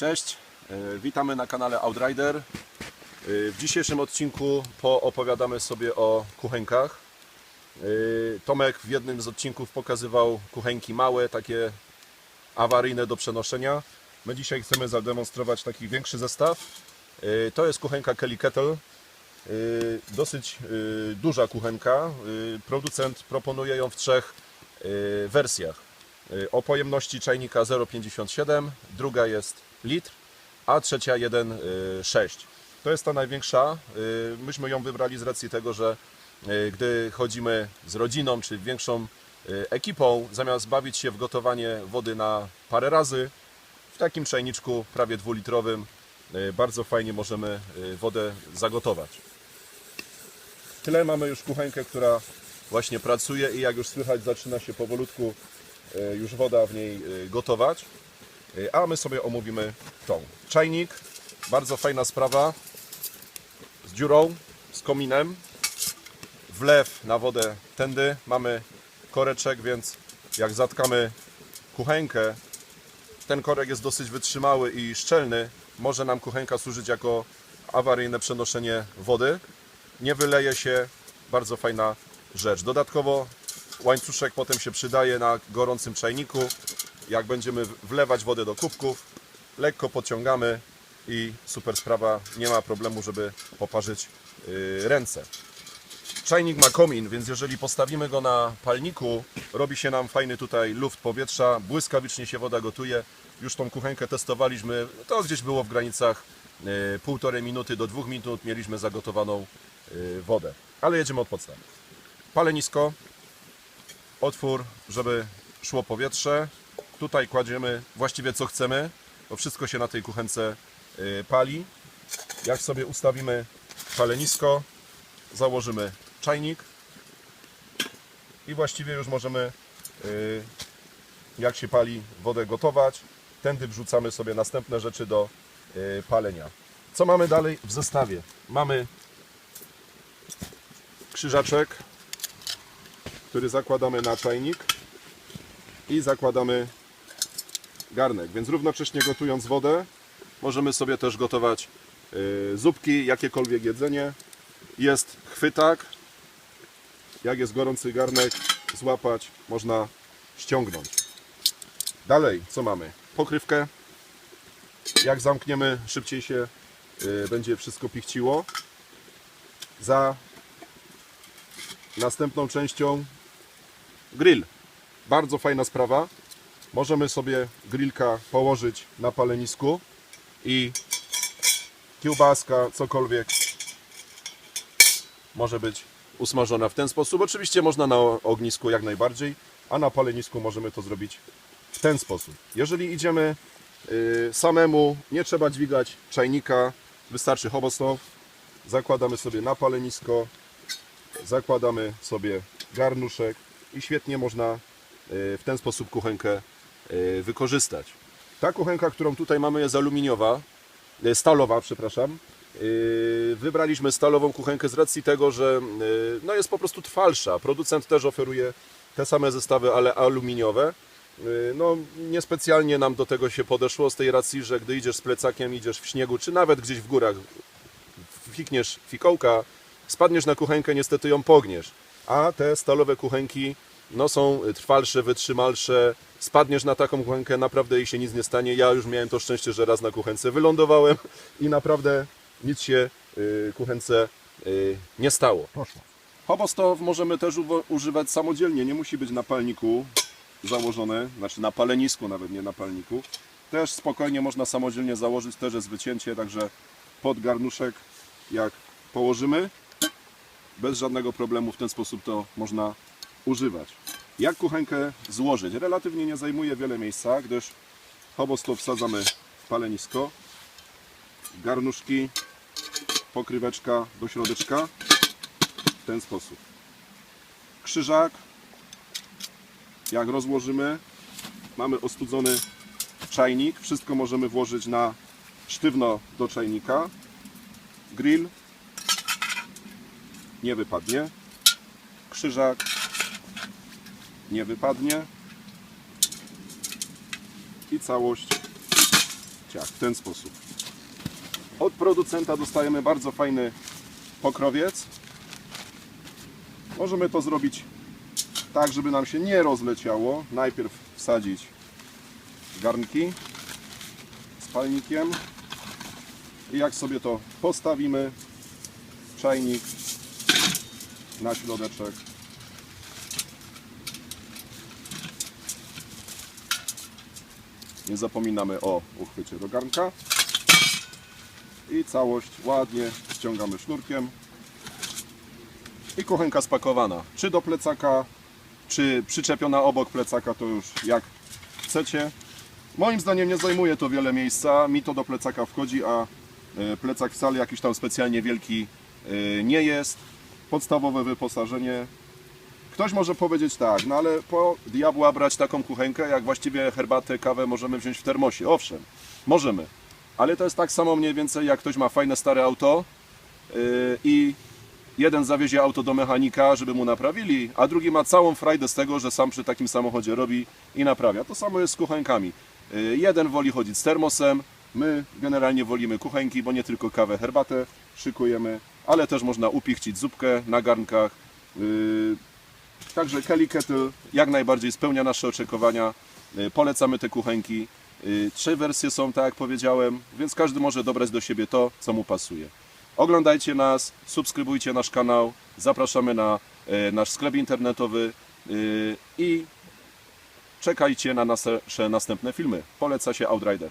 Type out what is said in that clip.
Cześć, e, witamy na kanale Outrider. E, W dzisiejszym odcinku poopowiadamy sobie o kuchenkach. E, Tomek w jednym z odcinków pokazywał kuchenki małe, takie awaryjne do przenoszenia. My dzisiaj chcemy zademonstrować taki większy zestaw. To jest kuchenka Kelly Kettle. Dosyć duża kuchenka. Producent proponuje ją w trzech wersjach. E, O pojemności czajnika 0,57, druga jest litr, a trzecia 1,6. To jest ta największa. E, Myśmy ją wybrali z racji tego, że gdy chodzimy z rodziną czy większą ekipą, zamiast bawić się w gotowanie wody na parę razy, w takim czajniczku prawie dwulitrowym bardzo fajnie możemy wodę zagotować. Tyle mamy już kuchenkę, która właśnie pracuje i jak już słychać zaczyna się powolutku już woda w niej e, gotować. E, A my sobie omówimy tą. Czajnik, bardzo fajna sprawa, z dziurą, z kominem. Wlew na wodę tędy. Mamy koreczek, więc jak zatkamy kuchenkę, ten korek jest dosyć wytrzymały i szczelny. Może nam kuchenka służyć jako awaryjne przenoszenie wody. Nie wyleje się. Bardzo fajna rzecz. Dodatkowo łańcuszek potem się przydaje na gorącym czajniku. Jak będziemy wlewać wodę do kubków, lekko podciągamy i super sprawa. Nie ma problemu, żeby poparzyć yy, ręce. Czajnik ma komin, więc jeżeli postawimy go na palniku, robi się nam fajny tutaj luft powietrza, błyskawicznie się woda gotuje. Już tą kuchenkę testowaliśmy, to gdzieś było w granicach e, półtorej minuty do dwóch minut mieliśmy zagotowaną e, wodę. Ale jedziemy od podstaw. Palenisko, otwór, żeby szło powietrze. Tutaj kładziemy właściwie co chcemy, bo wszystko się na tej kuchence e, pali. Jak sobie ustawimy palenisko, założymy czajnik i właściwie już możemy, y, jak się pali, wodę gotować. Tędy wrzucamy sobie następne rzeczy do y, palenia. Co mamy dalej w zestawie? Mamy krzyżaczek, który zakładamy na czajnik i zakładamy garnek, więc równocześnie gotując wodę możemy sobie też gotować y, zupki, jakiekolwiek jedzenie. Jest chwytak, jak jest gorący garnek, złapać, można ściągnąć. Dalej, co mamy? Pokrywkę. Jak zamkniemy, szybciej się y, będzie wszystko pichciło. Za następną częścią grill. Bardzo fajna sprawa. Możemy sobie grillka położyć na palenisku i kiełbaska, cokolwiek może być usmażona w ten sposób. Oczywiście można na ognisku jak najbardziej, a na palenisku możemy to zrobić w ten sposób. Jeżeli idziemy y, samemu, nie trzeba dźwigać czajnika, wystarczy hobostow. Zakładamy sobie na palenisko, zakładamy sobie garnuszek i świetnie można y, w ten sposób kuchenkę y, wykorzystać. Ta kuchenka, którą tutaj mamy jest aluminiowa, y, stalowa, przepraszam. Wybraliśmy stalową kuchenkę z racji tego, że no jest po prostu trwalsza. Producent też oferuje te same zestawy, ale aluminiowe. No, niespecjalnie nam do tego się podeszło z tej racji, że gdy idziesz z plecakiem, idziesz w śniegu, czy nawet gdzieś w górach, fikniesz fikołka, spadniesz na kuchenkę, niestety ją pogniesz. A te stalowe kuchenki no, są trwalsze, wytrzymalsze. Spadniesz na taką kuchenkę, naprawdę jej się nic nie stanie. Ja już miałem to szczęście, że raz na kuchence wylądowałem i naprawdę nic się y, kuchence y, nie stało. Poszło. Hobostow możemy też używać samodzielnie, nie musi być na palniku założone, znaczy na palenisku nawet, nie na palniku. Też spokojnie można samodzielnie założyć, też jest wycięcie, także pod garnuszek jak położymy, bez żadnego problemu w ten sposób to można używać. Jak kuchenkę złożyć? Relatywnie nie zajmuje wiele miejsca, gdyż hobostow wsadzamy w palenisko, garnuszki, pokryweczka do środeczka w ten sposób. Krzyżak, jak rozłożymy, mamy ostudzony czajnik. Wszystko możemy włożyć na sztywno do czajnika. Grill nie wypadnie. Krzyżak nie wypadnie. I całość ciach, w ten sposób. Od producenta dostajemy bardzo fajny pokrowiec. Możemy to zrobić tak, żeby nam się nie rozleciało. Najpierw wsadzić garnki z palnikiem i jak sobie to postawimy, czajnik na środeczek. Nie zapominamy o uchwycie do garnka. I całość ładnie ściągamy sznurkiem. I kuchenka spakowana. Czy do plecaka, czy przyczepiona obok plecaka, to już jak chcecie. Moim zdaniem nie zajmuje to wiele miejsca. Mi to do plecaka wchodzi, a e, plecak wcale jakiś tam specjalnie wielki e, nie jest. Podstawowe wyposażenie. Ktoś może powiedzieć tak, no ale po diabła brać taką kuchenkę, jak właściwie herbatę, kawę możemy wziąć w termosie. Owszem, możemy. Ale to jest tak samo mniej więcej, jak ktoś ma fajne stare auto yy, i jeden zawiezie auto do mechanika, żeby mu naprawili, a drugi ma całą frajdę z tego, że sam przy takim samochodzie robi i naprawia. To samo jest z kuchenkami. Yy, Jeden woli chodzić z termosem, my generalnie wolimy kuchenki, bo nie tylko kawę, herbatę szykujemy, ale też można upichcić zupkę na garnkach. Yy, Także Kelly Kettle jak najbardziej spełnia nasze oczekiwania. Yy, Polecamy te kuchenki. Yy, Trzy wersje są, tak jak powiedziałem, więc każdy może dobrać do siebie to, co mu pasuje. Oglądajcie nas, subskrybujcie nasz kanał, zapraszamy na nasz sklep internetowy i czekajcie na nasze następne filmy. Poleca się Outrider.